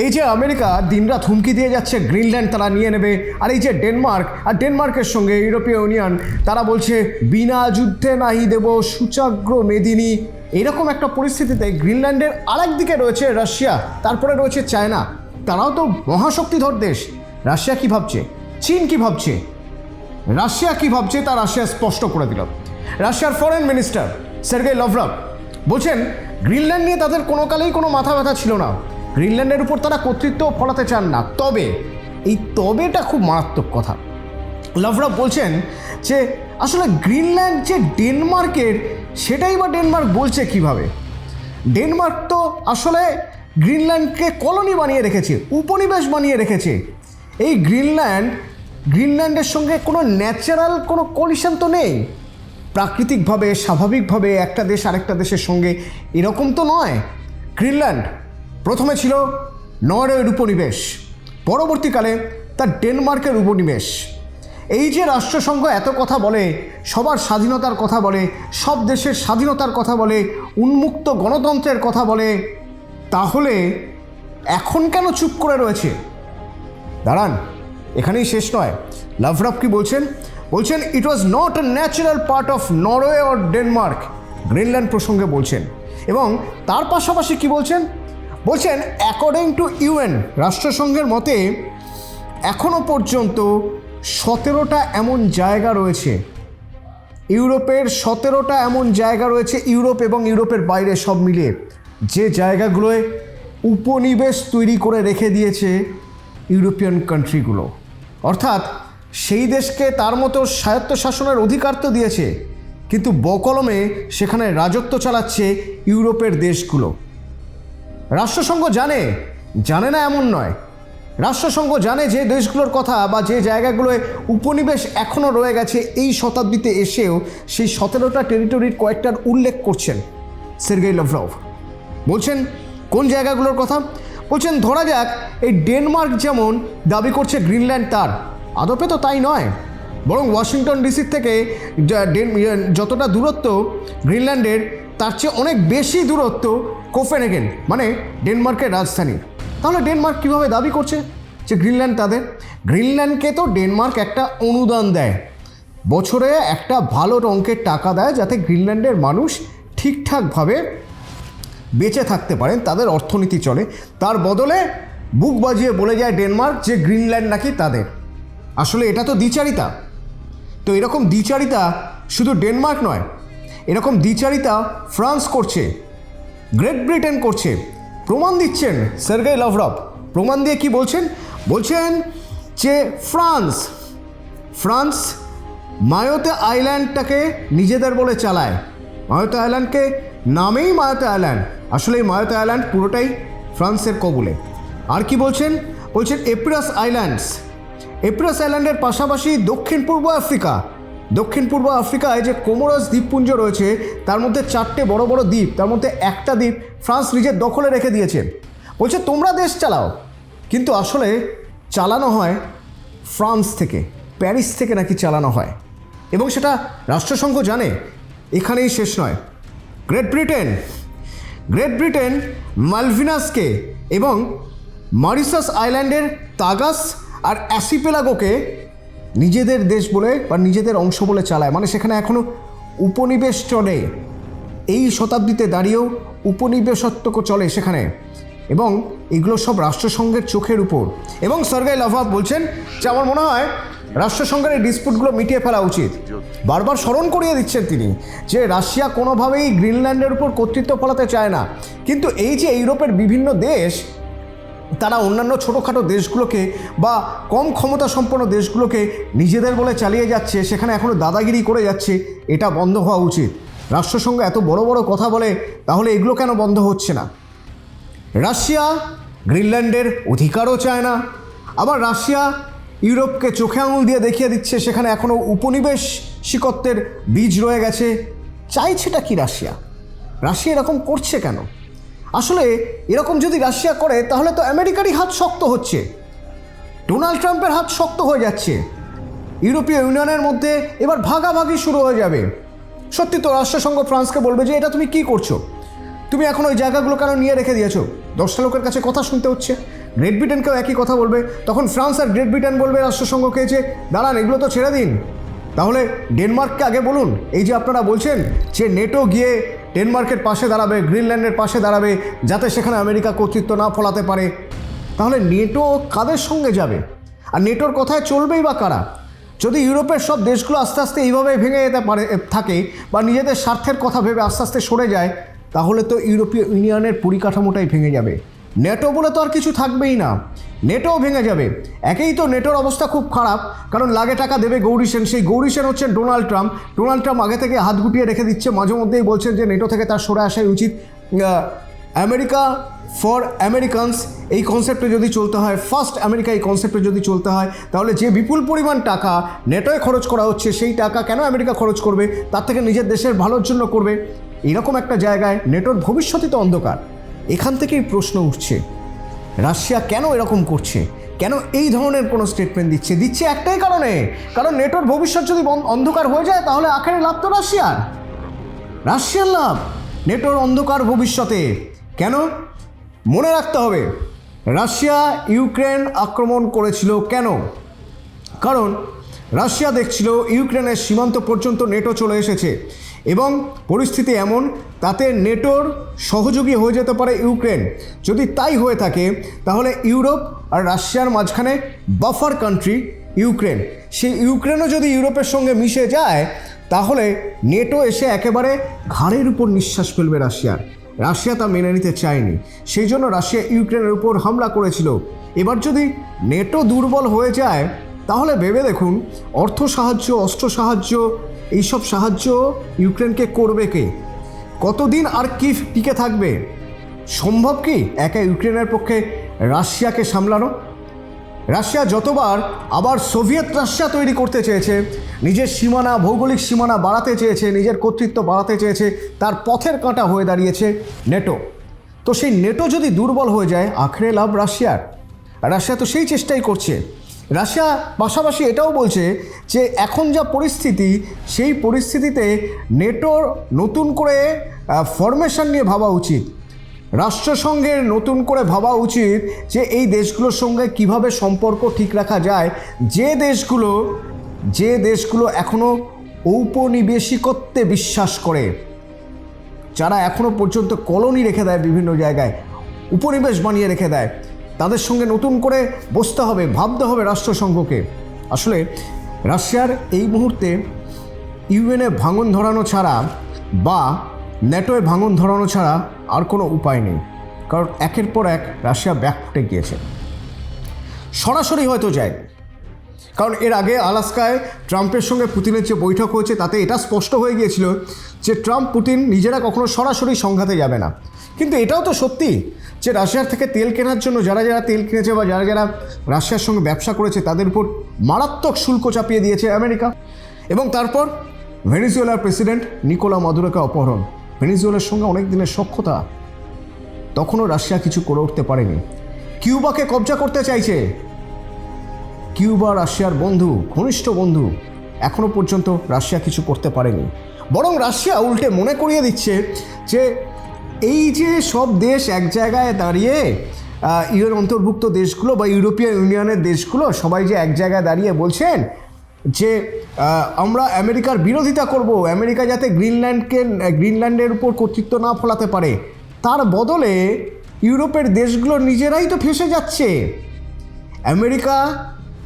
এই যে আমেরিকা দিনরাত হুমকি দিয়ে যাচ্ছে, গ্রিনল্যান্ড তারা নিয়ে নেবে, আর এই যে ডেনমার্ক, আর ডেনমার্কের সঙ্গে ইউরোপীয় ইউনিয়ন, তারা বলছে, বিনা যুদ্ধে নাহি দেব সুচাগ্র মেদিনী। এরকম একটা পরিস্থিতিতে গ্রিনল্যান্ডের আরেক দিকে রয়েছে রাশিয়া, তারপরে রয়েছে চায়না। তারাও তো মহাশক্তিধর দেশ। রাশিয়া কি ভাবছে? চীন কি ভাবছে? রাশিয়া কি ভাবছে? তা রাশিয়া স্পষ্ট করে দিল। রাশিয়ার ফরেন মিনিস্টার সের্গেই লভরভ বলছেন, গ্রিনল্যান্ড নিয়ে তাদের কোনো কালেই কোনো মাথা ব্যথা ছিল না। গ্রিনল্যান্ডের উপর তারা কর্তৃত্ব ফলাতে চান না। তবে, এই তবেটা খুব মারাত্মক কথা। লভরভ বলছেন যে, আসলে গ্রিনল্যান্ড যে ডেনমার্কের, সেটাই বা ডেনমার্ক বলছে কীভাবে? ডেনমার্ক তো আসলে গ্রিনল্যান্ডকে কলোনি বানিয়ে রেখেছে, উপনিবেশ বানিয়ে রেখেছে। এই গ্রিনল্যান্ড, গ্রিনল্যান্ডের সঙ্গে কোনো ন্যাচারাল কোনো কলিশন তো নেই। প্রাকৃতিকভাবে, স্বাভাবিকভাবে একটা দেশ আরেকটা দেশের সঙ্গে এরকম তো নয়। গ্রিনল্যান্ড প্রথমে ছিল নরওয়ের উপনিবেশ, পরবর্তীকালে তার ডেনমার্কের উপনিবেশ। এই যে রাষ্ট্রসংঘ এত কথা বলে, সবার স্বাধীনতার কথা বলে, সব দেশের স্বাধীনতার কথা বলে, উন্মুক্ত গণতন্ত্রের কথা বলে, তাহলে এখন কেন চুপ করে রয়েছে? দাঁড়ান, এখানেই শেষ নয়। লাভরাভ কি বলছেন? বলছেন it was not a natural part of Norway or Denmark Greenland প্রসঙ্গে বলছেন। এবং তার পাশাপাশি কি বলছেন? বলছেন অ্যাকর্ডিং টু ইউএন রাষ্ট্রসংঘের মতে এখনও পর্যন্ত সতেরোটা এমন জায়গা রয়েছে। ইউরোপের সতেরোটা এমন জায়গা রয়েছে, ইউরোপ এবং ইউরোপের বাইরে সব মিলিয়ে। যে জায়গাগুলোয় উপনিবেশ তৈরি করে রেখে দিয়েছে ইউরোপিয়ান কান্ট্রিগুলো। অর্থাৎ সেই দেশকে তার মতো স্বায়ত্তশাসনের অধিকার তো দিয়েছে, কিন্তু বকলমে সেখানে রাজত্ব চালাচ্ছে ইউরোপের দেশগুলো। রাষ্ট্রসংঘ জানে জানে না এমন নয়। রাষ্ট্রসংঘ জানে যে দেশগুলোর কথা বা যে জায়গাগুলোয় উপনিবেশ এখনও রয়ে গেছে এই শতাব্দীতে এসেও সেই সতেরোটা টেরিটরির কয়েকটার উল্লেখ করছেন সের্গেই লভরভ। বলছেন, কোন জায়গাগুলোর কথা? বলছেন, ধরা যাক, এই ডেনমার্ক যেমন দাবি করছে গ্রিনল্যান্ড তার, আদপে তো তাই নয়। বরং ওয়াশিংটন ডিসির থেকে যতটা দূরত্ব গ্রিনল্যান্ডের, তার চেয়ে অনেক বেশি দূরত্ব কোফেনহেগেন মানে ডেনমার্কের রাজধানী। তাহলে ডেনমার্ক কীভাবে দাবি করছে? যে গ্রিনল্যান্ড তাদের। গ্রিনল্যান্ডকে তো ডেনমার্ক একটা অনুদান দেয়। বছরে একটা ভালো অঙ্কের টাকা দেয় যাতে গ্রিনল্যান্ডের মানুষ ঠিকঠাকভাবে বেঁচে থাকতে পারেন, তাদের অর্থনীতি চলে। তার বদলে বুক বাজিয়ে বলে যায় ডেনমার্ক যে গ্রিনল্যান্ড নাকি তাদের। আসলে এটা তো দ্বিচারিতা। তো এরকম দ্বিচারিতা শুধু ডেনমার্ক নয়, এরকম দ্বিচারিতা ফ্রান্স করছে। গ্রেট ব্রিটেন করছে। প্রমাণ দিচ্ছেন সার্গেই লভরভ প্রমাণ দিয়ে কি বলছেন? বলছেন যে ফ্রান্স ফ্রান্স মায়োতে আইল্যান্ডটাকে নিজেদের বলে চালায়। মায়োতে আইল্যান্ডকে নামেই মায়োতে আইল্যান্ড। আসলে এই মায়োতে আইল্যান্ড পুরোটাই ফ্রান্সের কবলে। আর কি বলছেন? বলছেন এপ্রাস আইল্যান্ডস। এপ্রাস আইল্যান্ডের পাশাপাশি দক্ষিণ পূর্ব আফ্রিকা। দক্ষিণ পূর্ব আফ্রিকায় যে কোমোরস দ্বীপপুঞ্জ রয়েছে, তার মধ্যে চারটে বড় বড় দ্বীপ, তার মধ্যে একটা দ্বীপ ফ্রান্স নিজের দখলে রেখে দিয়েছে। বলছে, তোমরা দেশ চালাও। কিন্তু আসলে চালানো হয় ফ্রান্স থেকে, প্যারিস থেকে নাকি চালানো হয়। এবং সেটা রাষ্ট্রসংঘ জানে, এখানেই শেষ নয়। গ্রেট ব্রিটেন গ্রেট ব্রিটেন মালভিনাসকে এবং মরিসাস আইল্যান্ডের তাগাস আর অ্যাসিপেলাগোকে নিজেদের দেশ বলে বা নিজেদের অংশ বলে চালায়। মানে সেখানে এখনও উপনিবেশ চলে। এই শতাব্দীতে দাঁড়িয়েও উপনিবেশত্ব চলে সেখানে। এবং এগুলো সব রাষ্ট্রসংঘের চোখের উপর। এবং সর্গাই লাভাব বলছেন যে আমার মনে হয় রাষ্ট্রসংঘের এই ডিসপুটগুলো মিটিয়ে ফেলা উচিত। বারবার স্মরণ করিয়ে দিচ্ছেন তিনি যে রাশিয়া কোনোভাবেই গ্রিনল্যান্ডের উপর কর্তৃত্ব ফলাতে চায় না। কিন্তু এই যে ইউরোপের বিভিন্ন দেশ তারা অন্যান্য ছোটোখাটো দেশগুলোকে বা কম ক্ষমতা সম্পন্ন দেশগুলোকে নিজেদের বলে চালিয়ে যাচ্ছে, সেখানে এখনও দাদাগিরি করে যাচ্ছে, এটা বন্ধ হওয়া উচিত। রাষ্ট্রসংঘ এত বড় বড় কথা বলে, তাহলে এগুলো কেন বন্ধ হচ্ছে না? রাশিয়া গ্রিনল্যান্ডের অধিকারও চায় না। আবার রাশিয়া ইউরোপকে চোখে আঙুল দিয়ে দেখিয়ে দিচ্ছে, সেখানে এখনও উপনিবেশ শিকত্বের বীজ রয়ে গেছে। চাইছেটা কি রাশিয়া? রাশিয়া এরকম করছে কেন? আসলে, এরকম যদি রাশিয়া করে, তাহলে তো আমেরিকারই হাত শক্ত হচ্ছে। ডোনাল্ড ট্রাম্পের হাত শক্ত হয়ে যাচ্ছে। ইউরোপীয় ইউনিয়নের মধ্যে এবার ভাগাভাগি শুরু হয়ে যাবে। সত্যি তো রাষ্ট্রসংঘ ফ্রান্সকে বলবে যে, এটা তুমি কি করছ? তুমি এখন ওই জায়গাগুলো কেন নিয়ে রেখে দিয়েছ? দশটা লোকের কাছে কথা শুনতে হচ্ছে। গ্রেট ব্রিটেনকেও একই কথা বলবে। তখন ফ্রান্স আর গ্রেট ব্রিটেন বলবে রাষ্ট্রসংঘকে যে, দাঁড়ান, এগুলো তো ছেড়ে দিন। তাহলে ডেনমার্ককে আগে বলুন। এই যে আপনারা বলছেন যে, নেটো গিয়ে ডেনমার্কের পাশে দাঁড়াবে, গ্রিনল্যান্ডের পাশে দাঁড়াবে, যাতে সেখানে আমেরিকা কর্তৃত্ব না ফলাতে পারে। তাহলে নেটো কাদের সঙ্গে যাবে? আর নেটোর কথায় চলবেই বা কারা? যদি ইউরোপের সব দেশগুলো আস্তে আস্তে এইভাবে ভেঙে যেতে পারে, থাকে বা নিজেদের স্বার্থের কথা ভেবে আস্তে আস্তে সরে যায়, তাহলে তো ইউরোপীয় ইউনিয়নের পরিকাঠামোটাই ভেঙে যাবে। নেটো বলে তো আর কিছু থাকবেই না। নেটোও ভেঙে যাবে। একেই তো নেটোর অবস্থা খুব খারাপ, কারণ লাগে টাকা দেবে গৌরী সেন। সেই গৌরী সেন হচ্ছেন ডোনাল্ড ট্রাম্প। ডোনাল্ড ট্রাম্প আগে থেকে হাত গুটিয়ে রেখে দিচ্ছে মাঝে মধ্যেই বলছেন যে নেটো থেকে তার সরে আসাই উচিত। আমেরিকা ফর আমেরিকানস, এই কনসেপ্টে যদি চলতে হয় ফার্স্ট আমেরিকা এই কনসেপ্টে যদি চলতে হয়, তাহলে যে বিপুল পরিমাণ টাকা নেটোয় খরচ করা হচ্ছে, সেই টাকা কেন আমেরিকা খরচ করবে? তার থেকে নিজের দেশের ভালোর জন্য করবে? এরকম একটা জায়গায় নেটোর ভবিষ্যতই তো অন্ধকার। এখান থেকেই প্রশ্ন উঠছে, রাশিয়া কেন এরকম করছে? কেন এই ধরনের কোনো স্টেটমেন্ট দিচ্ছে? দিচ্ছে একটাই কারণে, কারণ নেটোর ভবিষ্যৎ যদি অন্ধকার হয়ে যায়, তাহলে আখেরে লাভ তো রাশিয়ার। রাশিয়ার লাভ নেটোর অন্ধকার ভবিষ্যতে। কেন? মনে রাখতে হবে, রাশিয়া ইউক্রেন আক্রমণ করেছিল কেন? কারণ রাশিয়া দেখছিল ইউক্রেনের সীমান্ত পর্যন্ত নেটো চলে এসেছে এবং পরিস্থিতি এমন তাতে নেটোর সহযোগী হয়ে যেতে পারে ইউক্রেন। যদি তাই হয়ে থাকে, তাহলে ইউরোপ আর রাশিয়ার মাঝখানে বাফার কান্ট্রি ইউক্রেন। সেই ইউক্রেনও যদি ইউরোপের সঙ্গে মিশে যায়, তাহলে নেটো এসে একেবারে ঘাড়ের উপর নিঃশ্বাস ফেলবে রাশিয়ার। রাশিয়া তা মেনে নিতে চায়নি। সেই জন্য রাশিয়া ইউক্রেনের উপর হামলা করেছিল। এবার যদি নেটো দুর্বল হয়ে যায়, তাহলে ভেবে দেখুন, অর্থ সাহায্য, অস্ত্র সাহায্য, এইসব সাহায্য ইউক্রেনকে করবে কে? কতদিন আর কি টিকে থাকবে? সম্ভব কি একা ইউক্রেনের পক্ষে রাশিয়াকে সামলানো? রাশিয়া যতবার আবার সোভিয়েত রাশিয়া তৈরি করতে চেয়েছে, নিজের সীমানা, ভৌগোলিক সীমানা বাড়াতে চেয়েছে, নিজের কর্তৃত্ব বাড়াতে চেয়েছে, তার পথের কাঁটা হয়ে দাঁড়িয়েছে নেটো। তো সেই নেটো যদি দুর্বল হয়ে যায় আখড়ে লাভ রাশিয়ার। রাশিয়া তো সেই চেষ্টাই করছে। রাশিয়া পাশাপাশি এটাও বলছে যে এখন যা পরিস্থিতি, সেই পরিস্থিতিতে নেটোর নতুন করে ফরমেশন নিয়ে ভাবা উচিত। রাষ্ট্রসংঘের নতুন করে ভাবা উচিত যে এই দেশগুলোর সঙ্গে কীভাবে সম্পর্ক ঠিক রাখা যায়। যে দেশগুলো যে দেশগুলো এখনও ঔপনিবেশিকত্বে বিশ্বাস করে, যারা এখনও পর্যন্ত কলোনি রেখে দেয় বিভিন্ন জায়গায়, উপনিবেশ বানিয়ে রেখে দেয় তাদের সঙ্গে নতুন করে বসতে হবে, ভাবতে হবে রাষ্ট্রসংঘকে। আসলে রাশিয়ার এই মুহূর্তে ইউএনএ ভাঙন ধরানো ছাড়া বা ন্যাটোয় ভাঙন ধরানো ছাড়া আর কোনো উপায় নেই। কারণ একের পর এক রাশিয়া ব্যাক ফুটে গিয়েছে। সরাসরি হয়তো যায়। কারণ এর আগে আলাস্কায় ট্রাম্পের সঙ্গে পুতিনের যে বৈঠক হয়েছে, তাতে এটা স্পষ্ট হয়ে গিয়েছিল যে ট্রাম্প, পুতিন নিজেরা কখনো সরাসরি সংঘাতে যাবে না। কিন্তু এটাও তো সত্যি যে রাশিয়ার থেকে তেল কেনার জন্য যারা যারা তেল কিনেছে বা যারা যারা রাশিয়ার সঙ্গে ব্যবসা করেছে, তাদের উপর মারাত্মক শুল্ক চাপিয়ে দিয়েছে আমেরিকা। এবং তারপর ভেনিজুয়েলার প্রেসিডেন্ট নিকোলা মাদুরোকে অপহরণ। ভেনিজুয়েলার সঙ্গে অনেক দিনের সক্ষতা তখনও রাশিয়া কিছু করে উঠতে পারেনি। কিউবাকে কবজা করতে চাইছে কিউবা, রাশিয়ার বন্ধু, ঘনিষ্ঠ বন্ধু এখনও পর্যন্ত রাশিয়া কিছু করতে পারেনি। বরং রাশিয়া উল্টে মনে করিয়ে দিচ্ছে যে এই যে সব দেশ এক জায়গায় দাঁড়িয়ে ইউর অন্তর্ভুক্ত দেশগুলো বা ইউরোপীয় ইউনিয়নের দেশগুলো সবাই যে এক জায়গায় দাঁড়িয়ে বলছেন যে আমরা আমেরিকার বিরোধিতা করব, আমেরিকা যাতে গ্রিনল্যান্ডকে, গ্রিনল্যান্ডের উপর কর্তৃত্ব না ফলাতে পারে, তার বদলে ইউরোপের দেশগুলো নিজেরাই তো ফেসে যাচ্ছে। আমেরিকা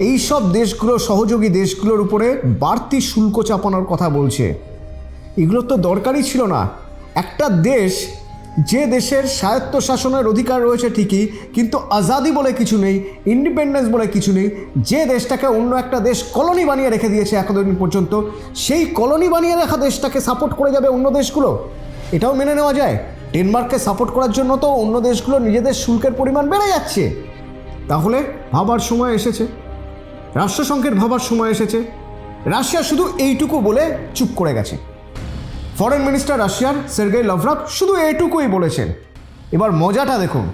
এই সব দেশগুলো, সহযোগী দেশগুলোর উপরে বাড়তি শুল্ক চাপানোর কথা বলছে। এগুলো তো দরকারই ছিল না। একটা দেশ, যে দেশের স্বায়ত্ত শাসনের অধিকার রয়েছে ঠিকই, কিন্তু আজাদি বলে কিছু নেই, ইন্ডিপেন্ডেন্স বলে কিছু নেই, যে দেশটাকে অন্য একটা দেশ কলোনি বানিয়ে রেখে দিয়েছে এতদিন পর্যন্ত, সেই কলোনি বানিয়ে রাখা দেশটাকে সাপোর্ট করে যাবে অন্য দেশগুলো? এটাও মেনে নেওয়া যায়। ডেনমার্ককে সাপোর্ট করার জন্য তো অন্য দেশগুলো নিজেদের শুল্কের পরিমাণ বেড়ে যাচ্ছে। তাহলে ভাবার সময় এসেছে। রাষ্ট্রসংঘের ভাবার সময় এসেছে। রাশিয়া শুধু এইটুকু বলে চুপ করে গেছে। ফরেন মিনিস্টার রাশিয়ার সের্গেই লভরাভ শুধু এইটুকুই বলেছেন। এবার মজাটা দেখুন।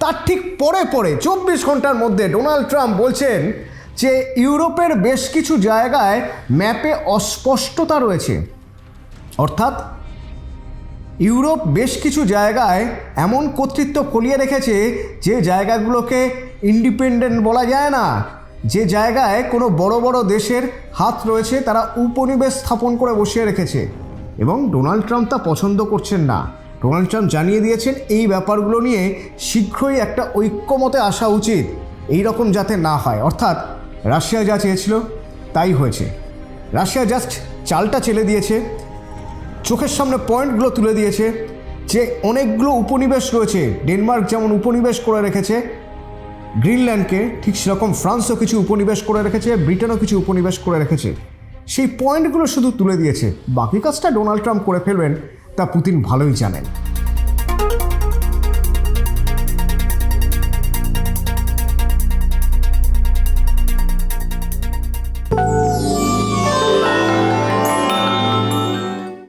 তার ঠিক পরে পরে চব্বিশ ঘণ্টার মধ্যে ডোনাল্ড ট্রাম্প বলছেন যে ইউরোপের বেশ কিছু জায়গায় ম্যাপে অস্পষ্টতা রয়েছে। অর্থাৎ ইউরোপ বেশ কিছু জায়গায় এমন কর্তৃত্ব ফলিয়ে রেখেছে যে জায়গাগুলোকে ইন্ডিপেন্ডেন্ট বলা যায় না। যে জায়গায় কোনো বড় বড় দেশের হাত রয়েছে, তারা উপনিবেশ স্থাপন করে বসিয়ে রেখেছে। এবং ডোনাল্ড ট্রাম্প তা পছন্দ করছেন না। ডোনাল্ড ট্রাম্প জানিয়ে দিয়েছেন, এই ব্যাপারগুলো নিয়ে শীঘ্রই একটা ঐক্যমতে আসা উচিত। এই রকম যাতে না হয়। অর্থাৎ, রাশিয়া যা চেয়েছিল, তাই হয়েছে। রাশিয়া জাস্ট চালটা চেলে দিয়েছে, চোখের সামনে পয়েন্টগুলো তুলে দিয়েছে যে, অনেকগুলো উপনিবেশ রয়েছে। ডেনমার্ক যেমন উপনিবেশ করে রেখেছে গ্রিনল্যান্ডকে ঠিক সেরকম ফ্রান্সও কিছু উপনিবেশ করে রেখেছে, ব্রিটেনও কিছু উপনিবেশ করে রেখেছে। সেই পয়েন্টগুলো শুধু তুলে দিয়েছে। বাকি কাজটা ডোনাল্ড ট্রাম্প করে ফেলবেন, তা পুতিন ভালোই জানেন।